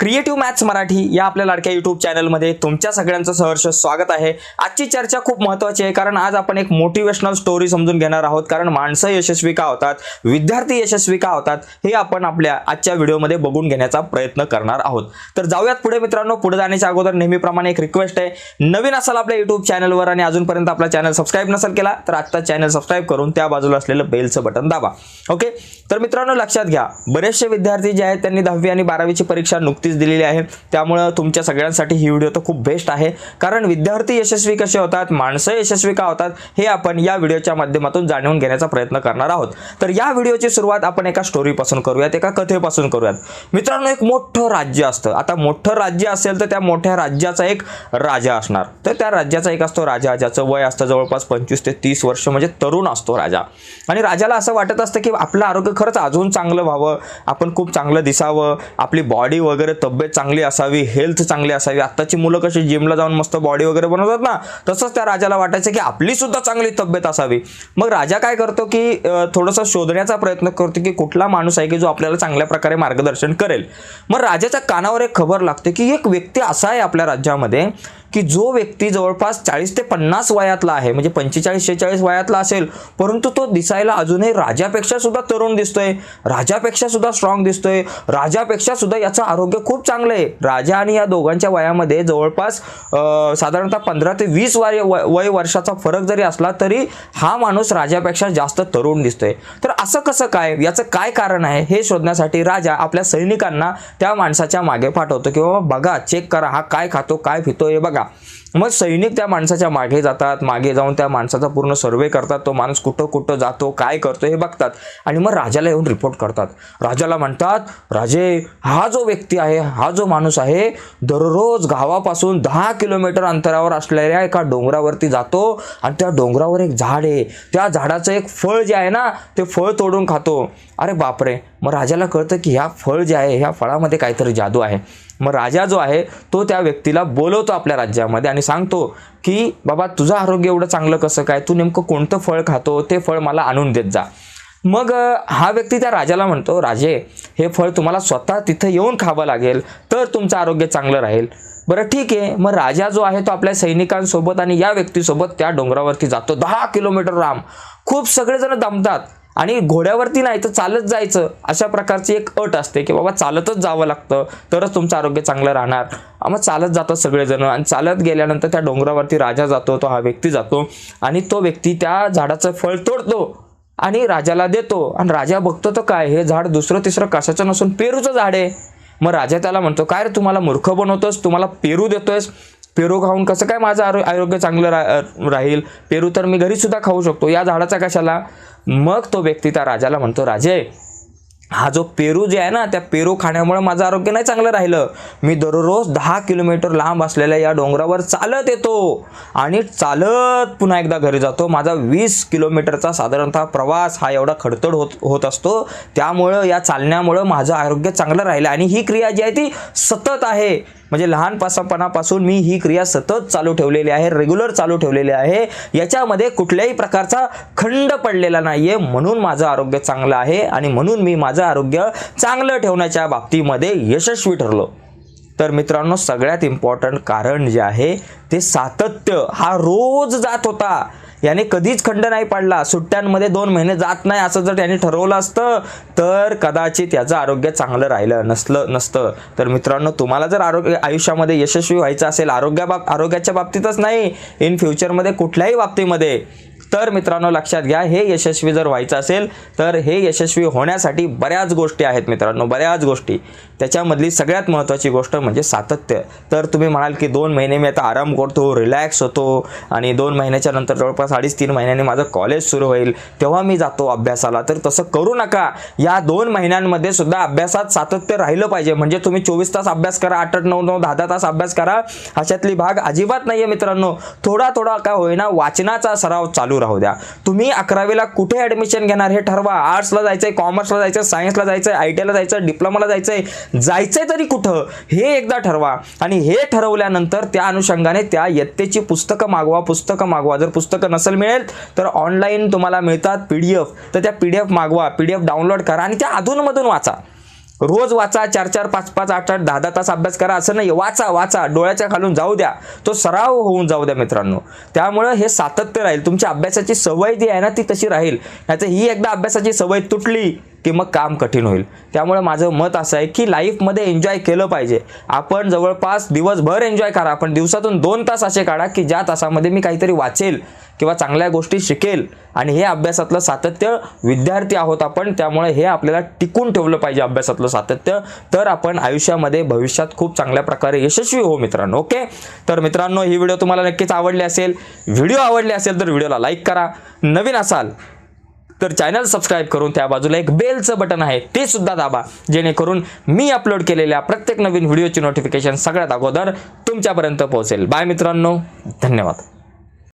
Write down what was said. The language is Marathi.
क्रिएटिव्ह मॅथ्स मराठी या आपल्या लाडक्या युट्यूब चॅनलमध्ये तुमच्या सगळ्यांचं सहर्ष स्वागत आहे. आजची चर्चा खूप महत्त्वाची आहे कारण आज आपण एक मोटिवेशनल स्टोरी समजून घेणार आहोत कारण माणसं यशस्वी का होतात विद्यार्थी यशस्वी का होतात हे आपण आपल्या आजच्या व्हिडिओमध्ये बघून घेण्याचा प्रयत्न करणार आहोत. तर जाऊयात पुढे मित्रांनो पुढे जाण्याच्या अगोदर नेहमीप्रमाणे एक रिक्वेस्ट आहे. नवीन असाल आपल्या युट्यूब चॅनलवर आणि अजूनपर्यंत आपला चॅनल सबस्क्राईब नसेल केला तर आत्ता चॅनल सबस्क्राईब करून त्या बाजूला असलेलं बेलचं बटन दाबा. ओके तर मित्रांनो लक्षात घ्या. बरेचसे विद्यार्थी जे आहेत त्यांनी दहावी आणि बारावीची परीक्षा नुकती नुकतीच दिलेली आहे. त्यामुळं तुमच्या सगळ्यांसाठी ही व्हिडिओ तर खूप बेस्ट आहे. कारण विद्यार्थी यशस्वी कसे होतात माणसं यशस्वी का होतात हे आपण या व्हिडिओच्या माध्यमातून जाणून घेण्याचा प्रयत्न करणार आहोत. तर या व्हिडिओची सुरुवात आपण एका स्टोरीपासून करूयात एका कथेपासून करूयात. मित्रांनो एक मोठं राज्य असतं. आता मोठं राज्य असेल तर त्या मोठ्या राज्याचा एक राजा असणार. तर त्या राज्याचा एक असतो राजा ज्याचं वय असतं जवळपास पंचवीस ते तीस वर्ष म्हणजे तरुण असतो राजा. आणि राजाला असं वाटत असतं की आपलं आरोग्य खरंच अजून चांगलं व्हावं आपण खूप चांगलं दिसावं आपली बॉडी वगैरे तब्येत चांगली असावी हेल्थ चांगली असावी. आत्ताची मुलं कशी जिमला जाऊन मस्त बॉडी वगैरे बनवतात ना तसंच त्या राजाला वाटायचं की आपली सुद्धा चांगली तब्येत असावी. मग राजा काय करतो की थोडंसं शोधण्याचा प्रयत्न करतो की कुठला माणूस आहे की जो आपल्याला चांगल्या प्रकारे मार्गदर्शन करेल. मग राजाच्या कानावर एक खबर लागते की एक व्यक्ती असा आहे आपल्या राज्यामध्ये की जो व्यक्ती जवळपास चाळीस ते पन्नास वयातला आहे म्हणजे पंचेचाळीस शेहेचाळीस वयातला असेल परंतु तो दिसायला अजूनही राजापेक्षा सुद्धा तरुण दिसतोय राजापेक्षा सुद्धा स्ट्रॉंग दिसतोय राजापेक्षा सुद्धा याचं आरोग्य खूप चांगलं आहे. राजा आणि या दोघांच्या वयामध्ये जवळपास साधारणतः पंधरा ते वीस वय वय वर्षाचा फरक जरी असला तरी हा माणूस राजापेक्षा जास्त तरुण दिसतोय. तर असं कसं काय? याचं काय कारण आहे? हे शोधण्यासाठी राजा आपल्या सैनिकांना त्या माणसाच्या मागे पाठवतो की बाबा बघा चेक करा हा काय खातो काय पितो हे बघा. मग सैनिक त्या माणसाच्या मागे जातात मागे जाऊन त्या माणसाचा पूर्ण सर्वे करतात तो माणूस कुठं कुठं जातो काय करतो हे बघतात. आणि मग राजाला येऊन रिपोर्ट करतात. राजाला म्हणतात राजे हा जो व्यक्ती आहे हा जो माणूस आहे दररोज गावापासून दहा किलोमीटर अंतरावर असलेल्या एका डोंगरावरती जातो आणि त्या डोंगरावर एक झाड आहे. त्या झाडाचं एक फळ जे आहे ना ते फळ तोडून खातो. अरे बापरे. मग राजाला कळतं की ह्या फळ जे आहे ह्या फळामध्ये काहीतरी जादू आहे. मग राजा जो आहे तो त्या व्यक्तीला बोलवतो आपल्या राज्यामध्ये आणि सांगतो की बाबा तुझं आरोग्य एवढं चांगलं कसं काय? तू नेमकं कोणतं फळ खातो? ते फळ मला आणून देत जा. मग हा व्यक्ती त्या राजाला म्हणतो राजे हे फळ तुम्हाला स्वतः तिथं येऊन खावं लागेल तर तुमचं आरोग्य चांगलं राहील. बरं ठीक आहे. मग राजा जो आहे तो आपल्या सैनिकांसोबत आणि या व्यक्तीसोबत त्या डोंगरावरती जातो. दहा किलोमीटर राम खूप सगळेजण दमतात. आणि घोड्यावरती नाही तर चालत जायचं अशा प्रकारची एक अट असते की बाबा चालतच जावं लागतं तरच तुमचं आरोग्य चांगलं राहणार. मग चालत जातात सगळेजण आणि चालत गेल्यानंतर त्या डोंगरावरती राजा जातो तो हा व्यक्ती जातो आणि तो व्यक्ती त्या झाडाचं फळ तोडतो आणि राजाला देतो. आणि राजा बघतो तर काय हे झाड दुसरं तिसरं कशाचं नसून पेरूचं झाड आहे. मग राजा त्याला म्हणतो काय रे तुम्हाला मूर्ख बनवतोस? तुम्हाला पेरू देतोयस? पेरू खाऊन कसं काय माझं आरो आरोग्य चांगलं रा राहील? पेरू तर मी घरी सुद्धा खाऊ शकतो. या झाडाचा कशाला? मग तो व्यक्ती त्या राजाला म्हणतो राजे हा जो पेरू जे आहे ना त्या पेरू खाण्यामुळे माझं आरोग्य नाही चांगलं राहिलं. मी दररोज दहा किलोमीटर लांब असलेल्या या डोंगरावर चालत येतो आणि चालत पुन्हा एकदा घरी जातो. माझा वीस किलोमीटरचा साधारणतः प्रवास हा एवढा खडतड होत होत असतो. त्यामुळं या चालण्यामुळं माझं आरोग्य चांगलं राहिलं आणि ही क्रिया जी आहे ती सतत आहे. म्हणजे लहानपासापणापासून मी ही क्रिया सतत चालू ठेवलेली आहे रेग्युलर चालू ठेवलेली आहे. याच्यामध्ये कुठल्याही प्रकारचा खंड पडलेला नाही आहे म्हणून माझं आरोग्य चांगलं आहे आणि म्हणून मी माझं आरोग्य चांगलं ठेवण्याच्या बाबतीमध्ये यशस्वी ठरलो. तर मित्रांनो सगळ्यात इम्पॉर्टंट कारण जे आहे ते सातत्य. हा रोज जात होता. याने कधीच खंड नाही पडला. सुट्ट्यांमध्ये दोन महिने जात नाही असं जर त्याने ठरवलं असतं तर कदाचित याचं आरोग्य चांगलं राहिलं नसलं नसतं. तर मित्रांनो तुम्हाला जर आरोग्य आयुष्यामध्ये यशस्वी व्हायचं असेल आरोग्याबाब आरोग्याच्या बाबतीतच नाही इन फ्युचरमध्ये कुठल्याही बाबतीमध्ये तर मित्रांनो लक्षात घ्या हे यशस्वी जर व्हायचं असेल तर हे यशस्वी होण्यासाठी बऱ्याच गोष्टी आहेत मित्रांनो बऱ्याच गोष्टी. त्याच्यामधली सगळ्यात महत्त्वाची गोष्ट म्हणजे सातत्य. तर तुम्ही म्हणाल की दोन महिने मी आता आराम करतो रिलॅक्स होतो आणि दोन महिन्याच्या नंतर जवळपास अडीच तीन महिन्यांनी माझं कॉलेज सुरू होईल. तेव्हा मी जातो अभ्यासाला. तर तसं करू नका. या दोन महिन्यांमध्ये सुद्धा अभ्यासात सातत्य राहिलं पाहिजे. म्हणजे तुम्ही चोवीस तास अभ्यास करा आठ आठ नऊ नऊ दहा दहा तास अभ्यास करा. अशातली भाग अजिबात नाही आहे मित्रांनो. थोडा थोडा काय होईना वाचनाचा सराव चालू राहू द्या. तुम्ही अकरावीला कुठे ॲडमिशन घेणार हे ठरवा. आर्ट्सला जायचंय कॉमर्सला जायचं सायन्सला जायचं आय टी डिप्लोमाला जायचं डिप्लोमाला जायचंय जायचंय. तरी कुठं? हे एकदा ठरवा. आणि हे ठरवल्यानंतर त्या अनुषंगाने त्या यत्तेची पुस्तकं मागवा. पुस्तकं मागवा. जर पुस्तकं नसेल मिळेल तर ऑनलाईन तुम्हाला मिळतात पी डी एफ तर त्या पी डी एफ मागवा. पी डी एफ डाउनलोड करा आणि त्या अधूनमधून वाचा. रोज वाचा चार चार पाच पाच आठ आठ दहा दहा तास अभ्यास करा. असं नाही वाचा वाचा डोळ्याच्या खालून जाऊ द्या. तो सराव होऊन जाऊ द्या मित्रांनो. त्यामुळं हे सातत्य राहील. तुमच्या अभ्यासाची सवय जी आहे ना ती तशी राहील. नाहीतर ही एकदा अभ्यासाची सवय तुटली की मग काम कठीण होईल. त्यामुळे माझं मत असं आहे की लाईफमध्ये एन्जॉय केलं पाहिजे. आपण जवळपास दिवसभर एन्जॉय करा पण दिवसातून दोन तास असे काढा की ज्या तासामध्ये मी काहीतरी वाचेल किंवा चांगल्या गोष्टी शिकेल आणि हे अभ्यासातलं सातत्य विद्यार्थी आहोत आपण त्यामुळे हे आपल्याला टिकून ठेवलं पाहिजे अभ्यासातलं सातत्य. तर आपण आयुष्यामध्ये भविष्यात खूप चांगल्या प्रकारे यशस्वी हो मित्रांनो ओके तर मित्रांनो ही व्हिडिओ तुम्हाला नक्कीच आवडली असेल. व्हिडिओ आवडली असेल तर व्हिडिओला लाईक करा. नवीन असाल तर चॅनल सबस्क्राईब करून त्या बाजूला एक बेलचं बटन आहे ते सुद्धा दाबा. जेणेकरून मी अपलोड केलेल्या प्रत्येक नवीन व्हिडिओची नोटिफिकेशन सगळ्यात अगोदर तुमच्यापर्यंत पोहोचेल. बाय मित्रांनो. धन्यवाद.